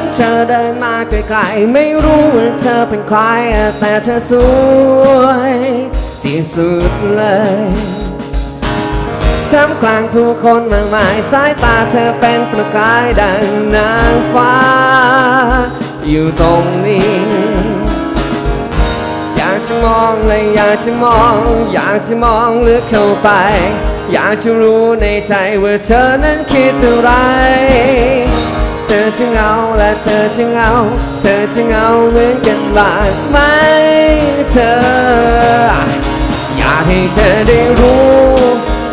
นเธอเดินมาไกลๆไม่รู้ว่าเธอเป็นใคร แต่เธอสวยที่สุดเลยท่ามกลางผู้คนมากมายสายตาเธอเป็นประกายดังนางฟ้า อยู่ตรงนี้ อยากจะมองเลยอยากจะมอง อยากจะมองลึกเข้าไป อยากจะรู้ในใจว่าเธอนั้นคิดอะไร ธอจะเหงาและเธอจะเหงา เธอจะเหงาเหมือนกันบ้างไหมเธอ อยากให้เธอได้รู้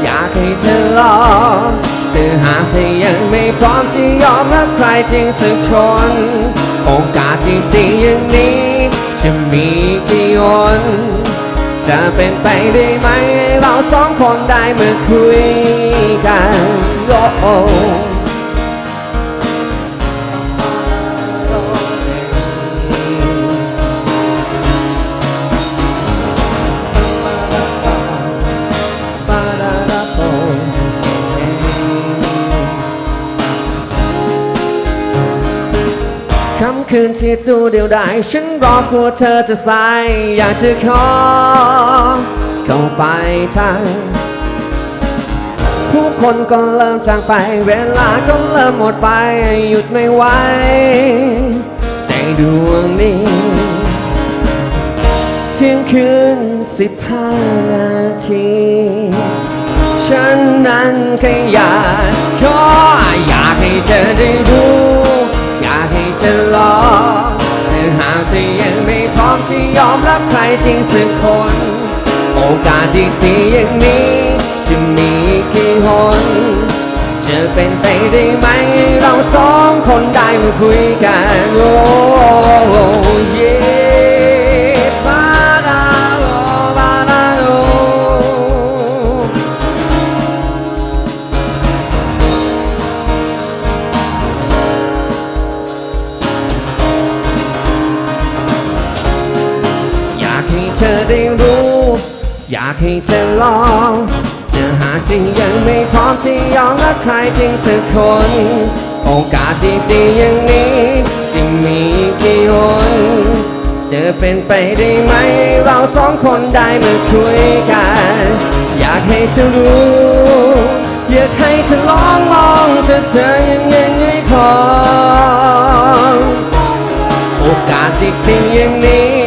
อยากให้เธอลองเธอหากเธอยังไม่พร้อมที่ยอมรับใครจริงสักคน โอกาสดีๆอย่างนี้ จะมีกี่คนจะเป็นไปได้ไหม เราสองคนได้มาคุยกันโอ้ คืนที่ดูเดียวดายฉันรอกลัวเธอจะสายอยากจะขอเข้าไปทางผู้คนก็เริ่มจากไป เวลาก็เริ่มหมดไป หยุดไม่ไหวใจดวงนี้เที่ยงคืนสิบห้านาทีฉันนั้นแค่อยากขออยากให้เธอได้ ที่ยอมรับใครจริงสักคน โอกาสดีๆอย่างนี้จะมีกี่คนจะเป็นไปได้ไหม เราสองคนได้มาคุยกัน อยากให้เธอลองจะหาจริงยังไม่พร้อมที่ยอมรับใครจริงสักคน โอกาสดีๆอย่างนี้จะมีกี่คนจะเป็นไปได้ไหม เราสองคนได้มาคุยกัน อยากให้เธอรู้ อยากให้เธอลองมองเธอเธอยังยังไม่พอโอกาสดีๆอย่างนี้